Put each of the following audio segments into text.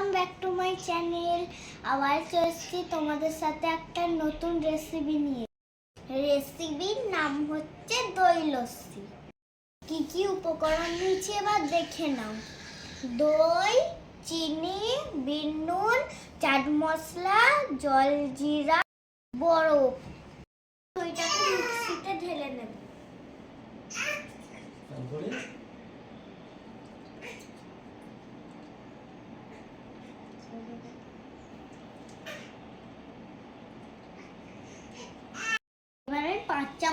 Welcome back to my channel. আবার চলেছি তোমাদের সাথে একটা নতুন রেসিপি নিয়ে। রেসিপির নাম হচ্ছে দই লস্যি কি কি উপকরণ নিয়েছি এবার দেখে নাও। দই, চিনি বিট নুন, চাট মশলা, জল জিরা, বরফ। দইটাকে মিক্সিতে ঢেলে নেব।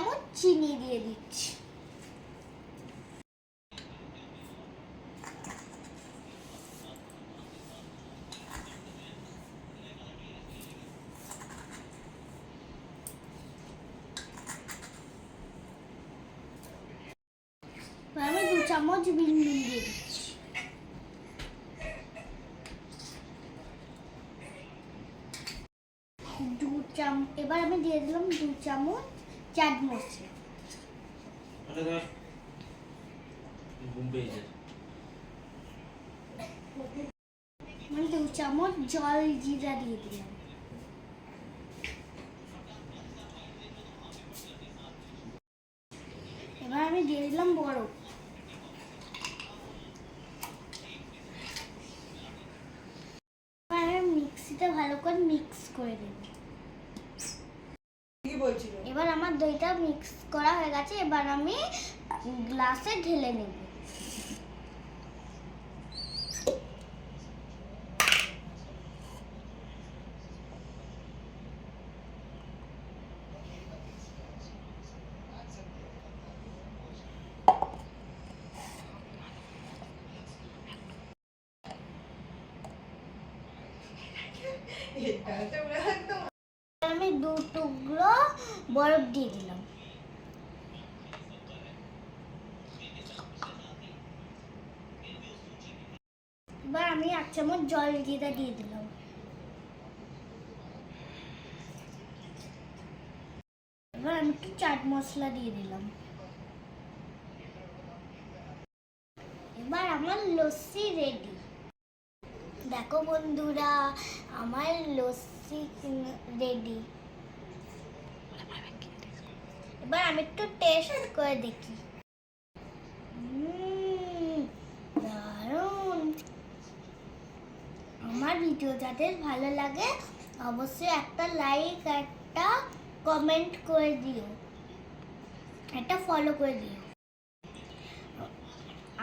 চামচ চিনি দিয়ে দিচ্ছি। আমি দু চামচ বিন দিয়ে দিচ্ছি। দু চাম এবার আমি দিয়ে দিলাম দু চামচ পেয়েছে। মানে দু চামচ জল জিরা দিয়ে দিলাম। এবার আমি দিয়ে দিলাম বরফ এবার আমি মিক্সিতে ভালো করে মিক্স করে দেব কি বলছিল? এবার আমার দইটা মিক্স করা হয়ে গেছে এবার আমি গ্লাসে ঢেলে নেব। এটা তো আমি দু টুকরো বরফ দিয়ে দিলাম। এবার আমি এক চামচ জল জিরা দিয়ে দিলাম। এবার আমি একটু চাট মশলা দিয়ে দিলাম। এবার আমার লস্যি রেডি দেখো বন্ধুরা, আমার লস্যি রেডি এবার আমি একটু টেস্ট করে দেখি। দারুণ। আমার ভিডিও যাদের ভালো লাগে, অবশ্যই একটা লাইক একটা কমেন্ট করে দিও। একটা ফলো করে দিও।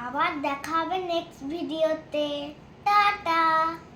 আবার দেখা হবে নেক্সট ভিডিওতে Santa.